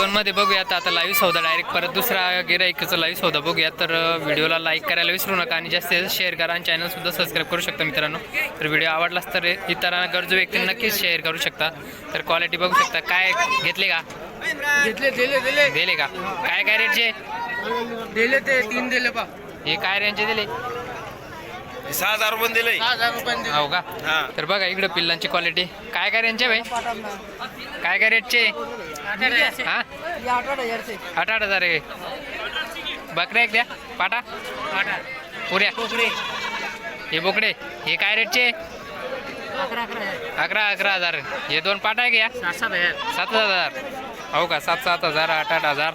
दोन मध्ये बघूयात. आता लाईव्ह सौदा डायरेक्ट परत दुसरा गिराईकचा लाईव्ह सौदा बघूया तर व्हिडिओला लाईक करायला विसरू नका आणि जास्तीत जास्त शेअर करा आणि चॅनल सुद्धा सबस्क्राईब करू शकता मित्रांनो. तर व्हिडिओ आवडलास तर इतरांना गरजू व्यक्तींना नक्कीच शेअर करू शकता. तर क्वालिटी बघू शकता. काय घेतले का? घेतले दिले दिले. दिले का? काय काय रेटचे दिले ते तीन दिले पा हे काय रेंजचे दिले? सहा हजार रुपये दिले. हो का? तर बघा इकडे पिल्लांची क्वालिटी काय काय रेंजचे भाई? काय काय रेटचे हा? आठ आठ हजार आहे. बकऱ्या एक द्या. पाटा? पुऱ्या. हे बोकडे. हे काय रेटचे? अकरा अकरा हजार. हे दोन पाटा आहे का सात हजार. हो का? सात सात हजार आठ आठ हजार.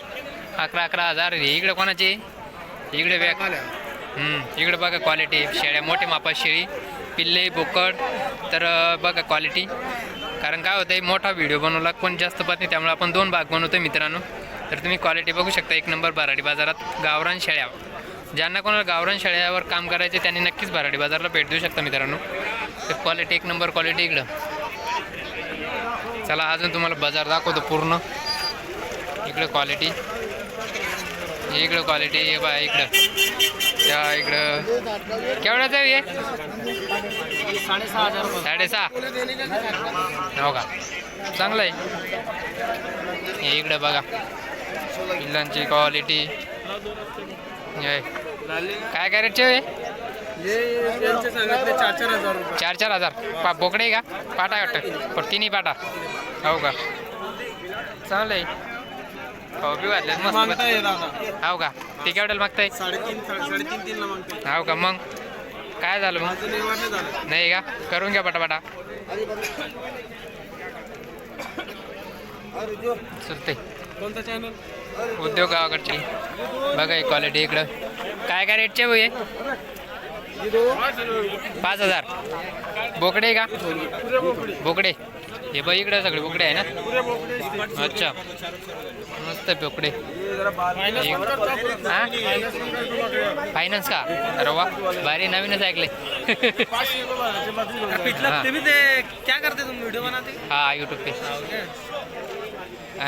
अकरा अकरा हजार. हे इकडे कोणाचे? इकडे बॅग. हम्म, इकडे बघा क्वालिटी शेळ्या मोठे मापा शेळी. पिल्ले बोकड. तर बघा क्वालिटी कारण काय होतं मोठा व्हिडिओ बनवला कोण जास्त पाहत नाही त्यामुळे आपण दोन भाग बनवतो मित्रांनो. तर तुम्ही क्वालिटी बघू शकता एक नंबर बाराडी बाजारात गावरान शेळ्या. ज्यांना कोणाला गावरान शेळ्यावर काम करायचे त्यांनी नक्कीच बाराडी बाजारला भेट देऊ शकता मित्रांनो. तर क्वालिटी एक नंबर क्वालिटी इकडं. चला अजून तुम्हाला बाजार दाखवतो पूर्ण. इकडं क्वालिटी इकडं क्वालिटी हे बा इकडं. या इकडं. केवढ्याचं हे साडेसहा. हो का? चांगलं आहे. हे इकडं बघा. पिल्लांची क्वालिटी हे. काय काय रेटचे आहे हो चार चार हजार चार चार हजार. पा बोकडे का? पाटा वाटतं. पण तिन्ही पाटा. हो का? चांगलं आहे. हो बी वाटलं मस्त मागताय दादा. हो का? ते केवढ्याला मागताय? साडेतीन मागताय. हो का? मग? काय झालं मग? नाही झालं. नाही का? करून घ्या पटापटा. सुलते कोणता चॅनल उद्योग गावाकडची. बघा ही क्वालिटी इकडं. काय काय रेटचे भाई पाच हजार. बोकडे का? बोकडे. हे बघ इकडं सगळे बोकडे आहे ना? अच्छा. मस्त बोकडे. हा? फायनान्स का? अरे वा भारी नवीनच ऐकले हा. तुम्ही ते क्या करते तुम्ही? व्हिडिओ बनाते हा यूट्यूब पे.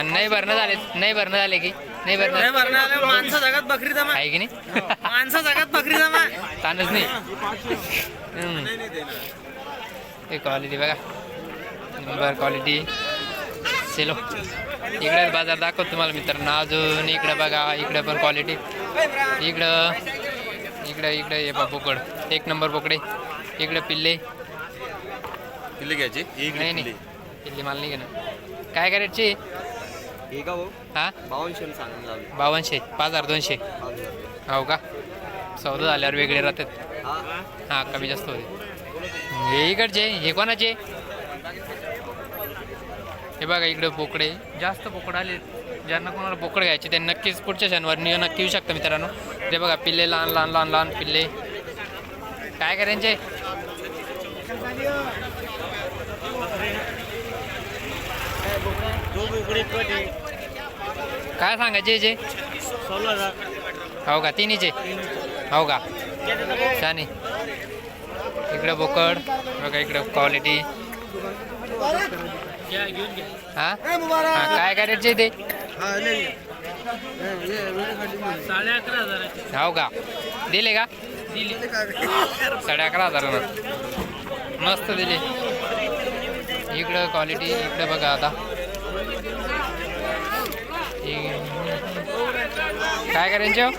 नाही भरणं झाले नाही भरणं झाले की? नाही भरणं माणसं जगात बकरी जमा. आहे की नाही? माणसं जगात बकरी जमा. ताणच नाही. हे. क्वालिटी बघा. नंबर क्वालिटी सेलो इकडे बाजार दाखवतो तुम्हाला मित्रांनो. अजून इकडे बघा इकडे पण क्वालिटी इकडं इकडं इकडं हे बा बोकड. एक नंबर बोकडे. इकडे पिल्ले. किल्ले घ्यायचे. नाही नाही. पिल्ले माल नाही घेणं काय काय रेटची हे हा? बावनशे बावनशे. पाच हजार दोनशे. हो का? चौदा झाल्यावर वेगळे राहतात. हा कमी जास्त होते. हे इकडचे हे कोणाचे? हे बघा इकडे बोकडे. जास्त बोकड आले ज्यांना कोणाला बोकड घ्यायचे त्यांनी नक्कीच पुढच्या शनिवारी नक्की येऊ शकता मित्रांनो. ते बघा पिल्ले लहान लहान लहान लहान पिल्ले. काय करायचे काय सांगायचे याचे सोळा हजार. हो का तिन्हीचे हो का? आहे इकडं बोकड बघा इकडं क्वालिटी हा? हा, काय काय रेटचे ते? साडे अकरा हजाराचे हो का? दिले का? साडे अकरा हज़ार मस्त दिले. इकडं क्वालिटी इकडं बघा आता. इ- काय करायचे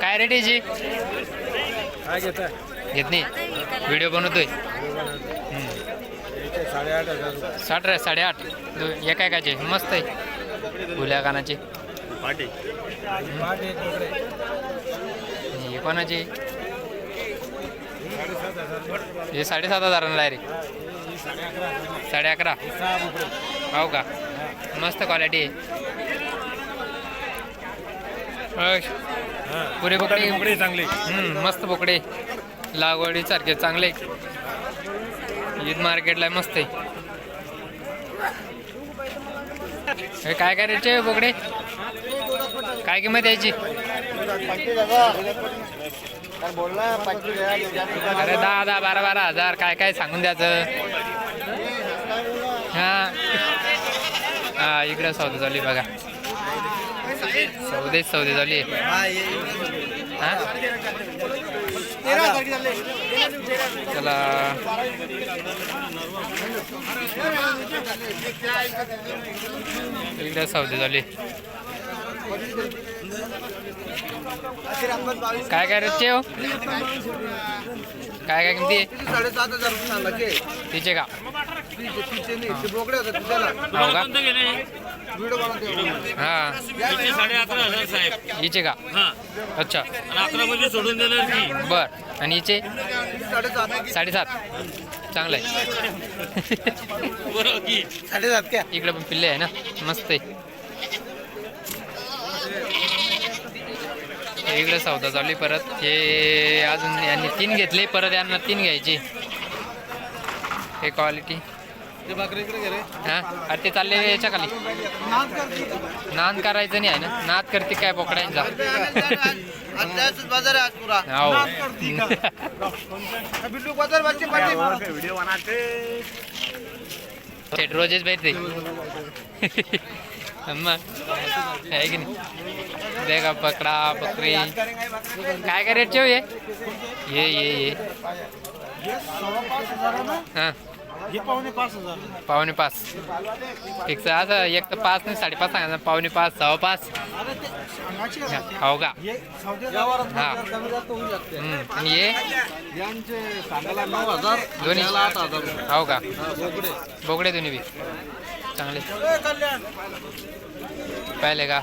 काय रेट याची काय घेत नाही. व्हिडिओ बनवतोय. साडेआठ हजार साठ रे साडेआठ. दो- एका एकाचे मस्त आहे. फुल्या कानाचे. पाटे. हे कोणाचे? हे साडेसात हजाराला डायरेक्ट साडे अकरा हो का? मस्त क्वालिटी आहे. अश. पुरे बोकडे चांगले. हम्म, मस्त बोकडे. लागवडी सारखे चांगले. ईद मार्केटला मस्त आहे. काय काय रेटचे बोकडे? काय किंमत यायची अरे दहा दहा बारा बारा हजार. काय काय सांगून द्यायचं? हा. हा इकडं सौदा चालू आहे बघा. सौदे सौदे झाली. चला. सौदे झाली. काय काय रेटचे हो? काय काय किमती? तिचे का? हो का? व्हिडिओ बनवते. हा. साडे अकरा हजार साहेब. हिचे का? हा. अच्छा. आणि अकरा मध्ये सोडून देणार की बर. आणि हिचे साडेसात. साडेसात. चांगलं आहे. बरोबर की. साडेसात क्या? इकडे पण पिल्ले आहे ना? मस्त आहे. हे इकडे सौदा चालू आहे परत. हे अजून यांनी तीन घेतले परत यांना तीन घ्यायचे. हे क्वालिटी हा? अरे ते चालले याच्या खाली. नाद करायचं नाही आहे ना. नाद करते काय बोकड्यांचा हो रोजेच भेटते मग आहे की नाही? दे का पकडा बकरी. काय काय रेटचे हो? ये ये ये. ये हां. हे पावणे पाच हजार. पावणे पाच. फिक्स असं एक तर पाच नाही साडेपाच सांगा पावणे पाच सहा पाच अरे ते सांगायचे का? हो का? हे सौदे व्यवहारात हा. कमी जास्त होऊ शकते. हम्म. आणि ये यांचे सांगायला नऊ हजार दोन्ही. त्याला आठ हजार हो का? हा, बोकडे बोकडे दोन्ही बी. चांगले. पाहिले का?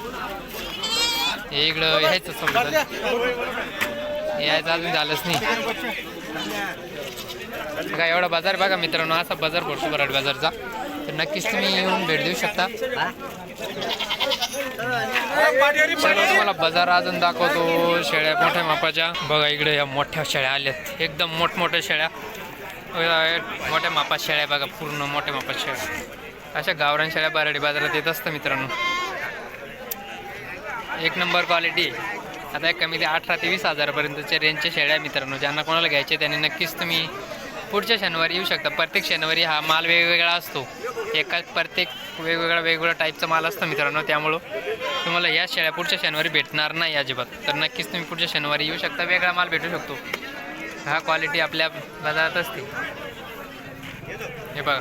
हे इकडं यायचं समजा यायचं अजून झालंच नाही. बघा एवढा बाजार बघा मित्रांनो असा बाजार भरतो बराड बाजारचा. तर नक्कीच तुम्ही येऊन भेट देऊ शकता. तुम्हाला बाजार अजून दाखवतो शेळ्या मोठ्या मापाच्या. बघा इकडे या मोठ्या शेळ्या आल्यात. एकदम मोठमोठ्या शेळ्या. मोठ्या मापात शेळ्या बघा पूर्ण मोठ्या मापात शेळ्या. अशा गावरान शेळ्या बराडी बाजारात येत असतं मित्रांनो. एक नंबर क्वालिटी आता एक कमी ते अठरा ते वीस हजारापर्यंतच्या रेंजच्या शेळ्या मित्रांनो. ज्यांना कोणाला घ्यायचे त्यांनी नक्कीच तुम्ही पुढच्या शनिवारी येऊ शकता. प्रत्येक शनिवारी हा माल वेगवेगळा असतो. एका प्रत्येक वेगवेगळा वेगवेगळा टाईपचा माल असतो मित्रांनो. त्यामुळं तुम्हाला या शेळ्या पुढच्या शनिवारी भेटणार नाही अजिबात. तर नक्कीच तुम्ही पुढच्या शनिवारी येऊ शकता. वेगळा माल भेटू शकतो. हा क्वालिटी आपल्या बाजारात असते. हे बघा.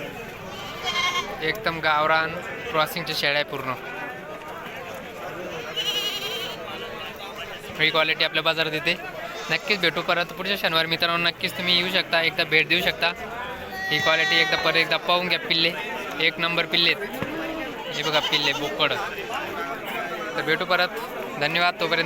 एकदम गावरान क्रॉसिंगच्या शेळ्या आहे पूर्ण. ही क्वालिटी आपल्या बाजारात येते. नक्कीच भेटू परत पुढच्या शनिवार. मित्रांनो नक्कीच तुम्ही येऊ शकता. एकदा भेट देऊ शकता. ही क्वालिटी एकदा परत एकदा पाहून घ्या पिल्ले. एक नंबर पिल्ले हे बघा पिल्ले बोकड. तर भेटू परत. धन्यवाद. तोपर्यंत